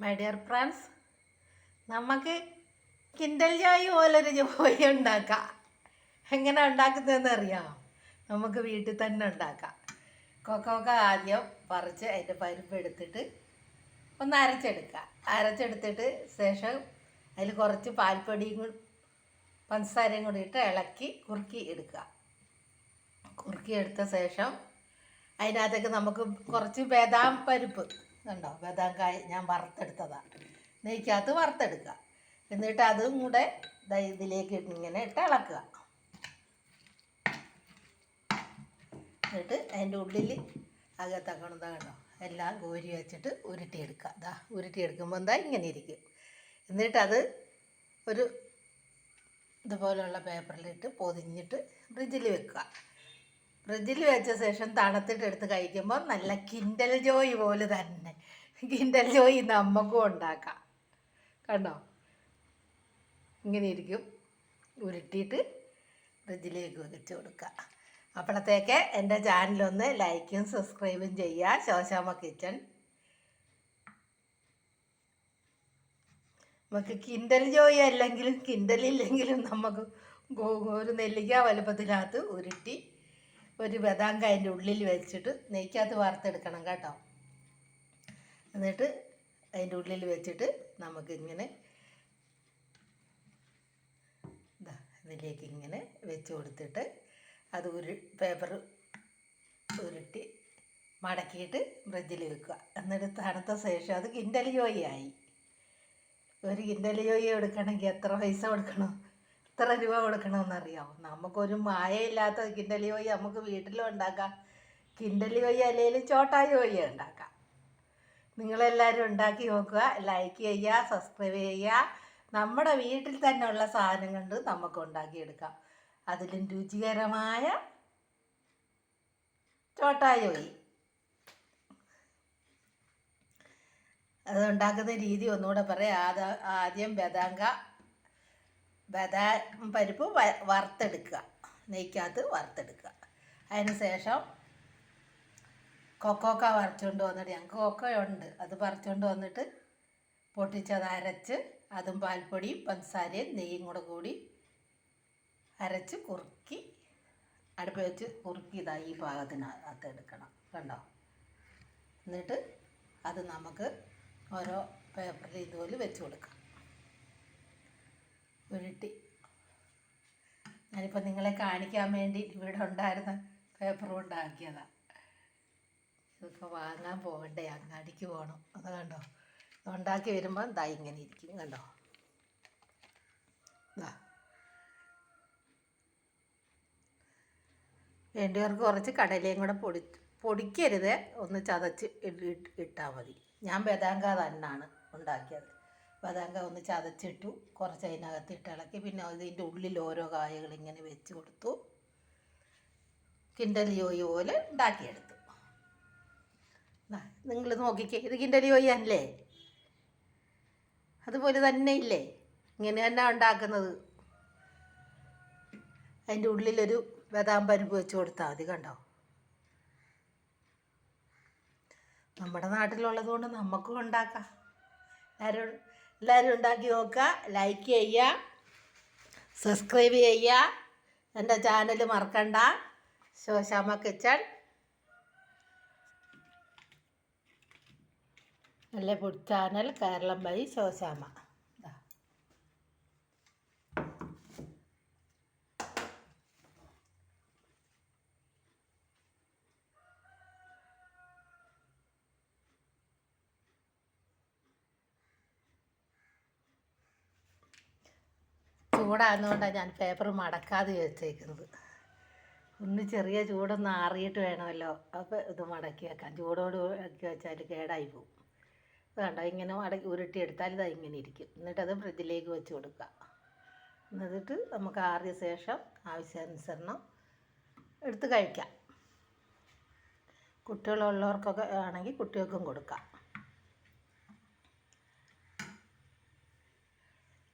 My dear friends നമുക്ക് കിൻഡൽ ജോയ് പോലൊരു ജോയ് ഉണ്ടാക്കാം. എങ്ങനെ ഉണ്ടാക്കുന്നതെന്ന് അറിയാമോ? നമുക്ക് വീട്ടിൽ തന്നെ ഉണ്ടാക്കാം. കൊക്കോക്ക ആദ്യം പറിച്ച് അതിന്റെ പരിപ്പ് എടുത്തിട്ട് ഒന്ന് അരച്ചെടുക്കുക അരച്ചെടുത്തിട്ട് ശേഷം അതിൽ കുറച്ച് പാൽപ്പൊടിയും കൂടി പഞ്ചസാരയും കൂടി ഇട്ട് ഇളക്കി കുറുക്കി എടുക്കുക. കുറുക്കി എടുത്ത ശേഷം അതിനകത്തേക്ക് നമുക്ക് കുറച്ച് ബദാം പരിപ്പ് കണ്ടോ? ബദാം കായ ഞാൻ വറുത്തെടുത്തതാണ് നെയ്ക്കകത്ത് വറുത്തെടുക്കുക. എന്നിട്ട് അതും കൂടെ ഇതിലേക്ക് ഇങ്ങനെ ഇട്ട് ഇളക്കുക. എന്നിട്ട് അതിന്റെ ഉള്ളിൽ അകത്തക്കണത് കണ്ടോ? എല്ലാം കോരി വെച്ചിട്ട് ഉരുട്ടിയെടുക്കുക. ദാ ഉരുട്ടിയെടുക്കുമ്പോൾ എന്താ ഇങ്ങനെ ഇരിക്കും. എന്നിട്ടത് ഒരു ഇതുപോലെയുള്ള പേപ്പറിലിട്ട് പൊതിഞ്ഞിട്ട് ഫ്രിഡ്ജിൽ വെക്കുക. ഫ്രിഡ്ജിൽ വെച്ച ശേഷം തണുത്തിട്ട് എടുത്ത് കഴിക്കുമ്പോൾ നല്ല കിൻഡൽ ജോയി പോലെ തന്നെ. കിൻഡൽ ജോയി നമുക്കും ഉണ്ടാക്കാം. കണ്ടോ? ഇങ്ങനെ ഇരിക്കും. ഉരുട്ടിയിട്ട് ഫ്രിഡ്ജിലേക്ക് വെച്ച് കൊടുക്കുക അപ്പോഴത്തേക്ക് എന്റെ ചാനലൊന്ന് ലൈക്കും സബ്സ്ക്രൈബും ചെയ്യുക. ശോശാമ കിച്ചൺ. നമുക്ക് കിൻഡൽ ജോയി അല്ലെങ്കിലും കിൻഡലില്ലെങ്കിലും നമുക്ക് ഒരു നെല്ലിക്ക വലുപ്പത്തിനകത്ത് ഉരുട്ടി ഒരു ബദാങ്ക അതിന്റെ ഉള്ളിൽ വെച്ചിട്ട് നെയ്ക്കകത്ത് വാർത്തെടുക്കണം കേട്ടോ. എന്നിട്ട് അതിന്റെ ഉള്ളിൽ വെച്ചിട്ട് നമുക്കിങ്ങനെ ഇതാ ഇങ്ങനെ വെച്ച് കൊടുത്തിട്ട് അത് ഉരു പേപ്പർ ഉരുട്ടി മടക്കിയിട്ട് ഫ്രിഡ്ജിൽ വെക്കുക. എന്നിട്ട് തണുത്ത ശേഷം അത് കിൻഡൽ ജോയി ആയി ഒരു കിൻഡൽ ജോയി എടുക്കണമെങ്കിൽ എത്ര പൈസ കൊടുക്കണം? എത്ര രൂപ കൊടുക്കണമെന്നറിയാമോ നമുക്കൊരു മായയില്ലാത്ത കിൻഡലി വഴി നമുക്ക് വീട്ടിലും ഉണ്ടാക്കാം കിൻഡലി വഴി അല്ലെങ്കിൽ ചോട്ടായി വഴി ഉണ്ടാക്കാം. നിങ്ങളെല്ലാവരും ഉണ്ടാക്കി നോക്കുക ലൈക്ക് ചെയ്യുക സബ്സ്ക്രൈബ് ചെയ്യുക. നമ്മുടെ വീട്ടിൽ തന്നെ ഉള്ള സാധനം കൊണ്ട് നമുക്ക് ഉണ്ടാക്കിയെടുക്കാം. അതിലും രുചികരമായ ചോട്ടായോയി അത് ഉണ്ടാക്കുന്ന രീതി ഒന്നുകൂടെ പറയാം. ആദ്യം ബദാങ്ക ബദാം പരിപ്പ് വറുത്തെടുക്കുക. നെയ്ക്കകത്ത് വറുത്തെടുക്കുക. അതിന് ശേഷം കൊക്കോക്ക പറിച്ചുകൊണ്ട് വന്നിട്ട് ഞങ്ങൾക്ക് കൊക്കോയുണ്ട്. അത് പറിച്ചുകൊണ്ട് വന്നിട്ട് പൊട്ടിച്ചത് അരച്ച് അതും പാൽപ്പൊടിയും പഞ്ചസാരയും നെയ്യും കൂടെ കൂടി അരച്ച് കുറുക്കി അടുപ്പ് വെച്ച് കുറുക്കി ഇതാ ഈ പാകത്തിനകത്ത് എടുക്കണം. കണ്ടോ? എന്നിട്ട് അത് നമുക്ക് ഓരോ പേപ്പറിൽ ഇതുപോലെ വെച്ച് കൊടുക്കാം. ഉരുട്ടി. ഞാനിപ്പോൾ നിങ്ങളെ കാണിക്കാൻ വേണ്ടി ഇവിടെ ഉണ്ടായിരുന്ന പേപ്പർ കൊണ്ടാക്കിയതാണ് ഇതൊക്കെ വാങ്ങാൻ പോകണ്ടേ അങ്ങാടിക്ക് പോകണം അത് കണ്ടോ? ഉണ്ടാക്കി വരുമ്പോൾ ദാ ഇങ്ങനെ ഇരിക്കും കണ്ടോ? ദാ. വേണ്ടിയവർക്ക് കുറച്ച് കടലയും കൂടെ പൊടി പൊടിക്കരുത്. ഒന്ന് ചതച്ച് ഇട്ടാൽ മതി. ഞാൻ ബദാങ്ക തന്നാണ് ഉണ്ടാക്കിയത്. ബദാങ്ക ഒന്ന് ചതച്ചിട്ടു. കുറച്ച് അതിനകത്ത് ഇട്ട് ഇളക്കി. പിന്നെ അതിന്റെ ഉള്ളിൽ ഓരോ കായകൾ ഇങ്ങനെ വെച്ച് കൊടുത്തു. കിണ്ടലിയോയി യോയി പോലെ ഉണ്ടാക്കിയെടുത്തു. നിങ്ങൾ നോക്കിക്കേ. ഇത് കിണ്ടലിയോയി യോയി അല്ലേ? അതുപോലെ തന്നെ ഇല്ലേ? ഇങ്ങനെ തന്നെ ഉണ്ടാക്കുന്നത്. അതിന്റെ ഉള്ളിലൊരു ബദാം പരിപ്പ് വെച്ച് കൊടുത്താൽ മതി കണ്ടോ? നമ്മുടെ നാട്ടിലുള്ളത് കൊണ്ട് നമുക്കും ഉണ്ടാക്കാം. എല്ലാവരും എല്ലാവരും ഉണ്ടാക്കി നോക്കുക ലൈക്ക് ചെയ്യുക സബ്സ്ക്രൈബ് ചെയ്യുക. എന്റെ ചാനൽ മറക്കണ്ട. ശോശാമ കിച്ചൺ. നല്ല food channel Keralam bye Shoshamma ദാ. ചൂടാകുന്നതുകൊണ്ടാണ് ഞാൻ പേപ്പർ മടക്കാതെ വെച്ചേക്കുന്നത്. ഒന്ന് ചെറിയ ചൂടൊന്ന് ആറിയിട്ട് വേണമല്ലോ. അപ്പോൾ ഇത് മടക്കി വെക്കാം. ചൂടോട് ആക്കി വെച്ചാൽ കേടായി പോകും വേണ്ട ഇങ്ങനെ മടക്കി ഉരുട്ടിയെടുത്താൽ ഇതാ ഇങ്ങനെ ഇരിക്കും. എന്നിട്ടത് ഫ്രിഡ്ജിലേക്ക് വെച്ച് കൊടുക്കുക. എന്നിട്ട് നമുക്ക് ആറിയ ശേഷം ആവശ്യാനുസരണം എടുത്ത് കഴിക്കാം. കുട്ടികളുള്ളവർക്കൊക്കെ ആണെങ്കിൽ കുട്ടികൾക്കും കൊടുക്കാം.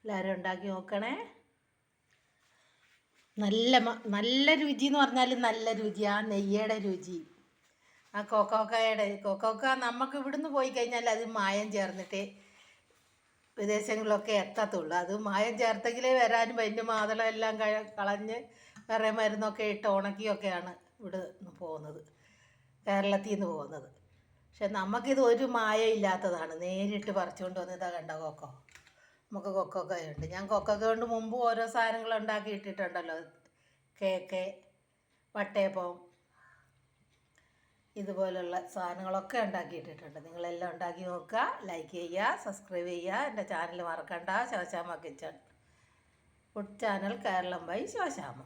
എല്ലാവരും ഉണ്ടാക്കി നോക്കണേ. നല്ല നല്ല രുചി എന്ന് പറഞ്ഞാൽ നല്ല രുചി ആ നെയ്യയുടെ രുചി. ആ കൊക്കോക്കയുടെ കൊക്കോക്ക നമുക്ക് ഇവിടുന്ന് പോയി കഴിഞ്ഞാൽ അത് മായം ചേർന്നിട്ട് വിദേശങ്ങളിലൊക്കെ എത്തത്തുള്ളൂ. അത് മായം ചേർത്തെങ്കിലേ വരാനും അതിന്റെ മാതളം എല്ലാം കളഞ്ഞ് വേറെ മരുന്നൊക്കെ ഇട്ട് ഉണക്കിയൊക്കെയാണ് ഇവിടെ നിന്ന് പോകുന്നത്. കേരളത്തിൽ നിന്ന് പോകുന്നത്. പക്ഷെ നമുക്കിത് ഒരു മായ ഇല്ലാത്തതാണ് നേരിട്ട് പറിച്ചുകൊണ്ട് വന്ന് കണ്ട കൊക്കോ? നമുക്ക് കൊക്കൊക്കെ ഉണ്ട്. ഞാൻ കൊക്കൊക്കെ കൊണ്ട് മുമ്പ് ഓരോ സാധനങ്ങൾ ഉണ്ടാക്കി ഇട്ടിട്ടുണ്ടല്ലോ. കേക്ക് വട്ടയപ്പം ഇതുപോലുള്ള സാധനങ്ങളൊക്കെ ഉണ്ടാക്കിയിട്ടിട്ടുണ്ട് നിങ്ങളെല്ലാം ഉണ്ടാക്കി നോക്കുക ലൈക്ക് ചെയ്യുക സബ്സ്ക്രൈബ് ചെയ്യുക. എന്റെ ചാനൽ മറക്കണ്ട. Shoshamma kitchen. Food channel Keralam bye Shoshamma